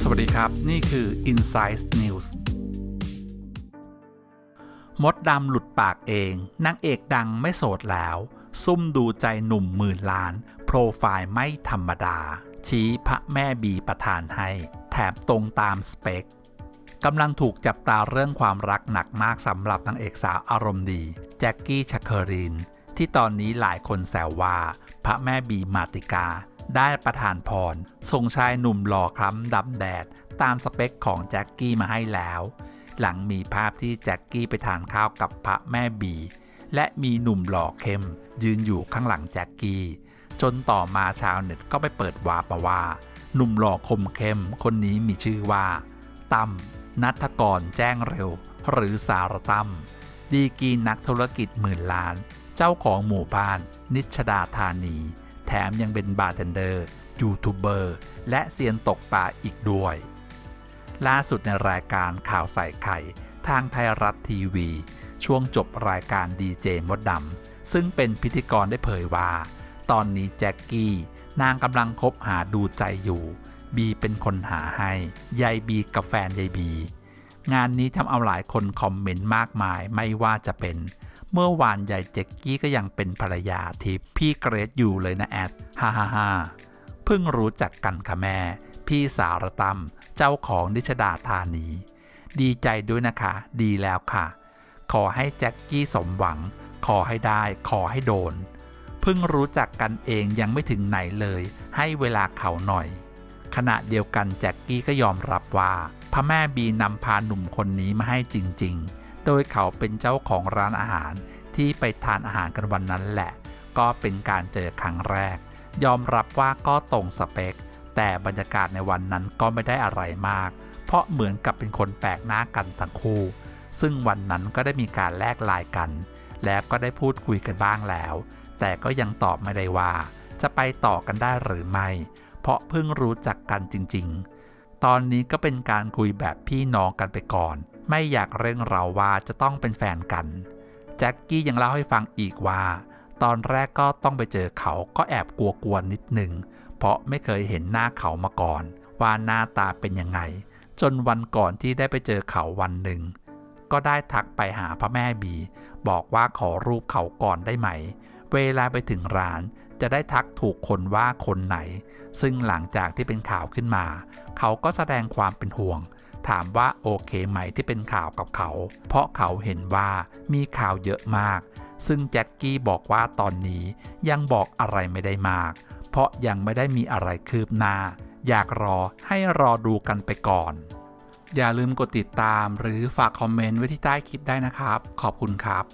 สวัสดีครับ นี่คือ Insight News มดดำหลุดปากเองนางเอกดังไม่โสดแล้ว ซุ่มดูใจหนุ่มหมื่นล้าน โปรไฟล์ไม่ธรรมดา ชี้พระแม่บีประทานให้ แถมตรงตามสเปคกำลังถูกจับตาเรื่องความรักหนักมากสำหรับนางเอกสาวอารมณ์ดี แจ็คกี้ชัคเคอริน ที่ตอนนี้หลายคนแซวว่า พระแม่บีมาติกา ได้ประทานพรส่งชายหนุ่มหล่อคล้ำดำแดด ตามสเปคของแจ็คกี้มาให้แล้ว หลังมีภาพที่แจ็คกี้ไปทานข้าวกับพระแม่บี และมีหนุ่มหล่อเข้ม ยืนอยู่ข้างหลังแจ็คกี้ จนต่อมาชาวเน็ตก็ไปเปิดวาร์ปมาว่า หนุ่มหล่อคมเข้ม คนนี้มีชื่อว่าตั้มนัทกรแจ้งเร็ว หรือสารตั้มดีกีนักธุรกิจหมื่นล้าน เจ้าของหมู่บ้าน นิชดาธานี แถมยังเป็นบาร์เทนเดอร์ ยูทูบเบอร์ และเซียนตกปลาอีกด้วย ล่าสุดในรายการข่าวใส่ไข่ ทางไทยรัฐทีวี ช่วงจบรายการดีเจมดดำซึ่งเป็นพิธีกรได้เผยว่า ตอนนี้แจ็คกี้ นางกำลังคบหาดูใจอยู่ บีเป็นคนหาให้ยายบีกับแฟนยายบีงานนี้ทำเอาหลายคนคอมเมนต์มากมายไม่ว่าจะเป็น เมื่อวานยายเจ็กกี้ก็ยังเป็นภรรยาที่พี่เกรดอยู่เลยนะแอดฮ่าฮ่าฮ่าเพิ่งรู้จักกันค่ะแม่ พี่สารตัมเจ้าของนิชดาธานี ดีใจด้วยนะคะ ดีแล้วค่ะ ขอให้แจ็คกี้สมหวัง ขอให้ได้ ขอให้โดน เพิ่งรู้จักกันเองยังไม่ถึงไหนเลย ให้เวลาเขาหน่อย ขณะเดียวกันแจ็คกี้ก็ยอมรับว่าพระแม่บีนำพาหนุ่มคนนี้มาให้จริง ๆ โดยเขาเป็นเจ้าของร้านอาหารที่ไปทานอาหารกันวันนั้นแหละ ก็เป็นการเจอครั้งแรก ยอมรับว่าก็ตรงสเปค แต่บรรยากาศในวันนั้นก็ไม่ได้อะไรมาก เพราะเหมือนกับเป็นคนแปลกหน้ากันทั้งคู่ ซึ่งวันนั้นก็ได้มีการแลกไลน์กัน แล้วก็ได้พูดคุยกันบ้างแล้ว แต่ก็ยังตอบไม่ได้ว่า จะไปต่อกันได้หรือไม่ เพราะเพิ่งรู้จักกันจริง ๆ ตอนนี้ก็เป็นการคุยแบบพี่น้องกันไปก่อน ไม่อยากเร่งเราว่าจะต้องเป็นแฟนกัน แจ็คกี้ยังเล่าให้ฟังอีกว่า ตอนแรกก็ต้องไปเจอเขาก็แอบกลัวๆนิดหนึ่ง เพราะไม่เคยเห็นหน้าเขามาก่อน ว่าหน้าตาเป็นยังไง จนวันก่อนที่ได้ไปเจอเขาวันหนึ่ง ก็ได้ทักไปหาพระแม่บี บอกว่าขอรูปเขาก่อนได้ไหม เวลาไปถึงร้านจะได้ทักถูกคนว่าคนไหน ซึ่งหลังจากที่เป็นข่าวขึ้นมา เขาก็แสดงความเป็นห่วง ถามว่าโอเคไหมที่เป็นข่าวกับเขา เพราะเขาเห็นว่ามีข่าวเยอะมาก ซึ่งแจ็คกี้บอกว่าตอนนี้ยังบอกอะไรไม่ได้มาก เพราะยังไม่ได้มีอะไรคืบหน้า อยากรอให้รอดูกันไปก่อน อย่าลืมกดติดตามหรือฝากคอมเมนต์ไว้ที่ใต้คลิปได้นะครับ ขอบคุณครับ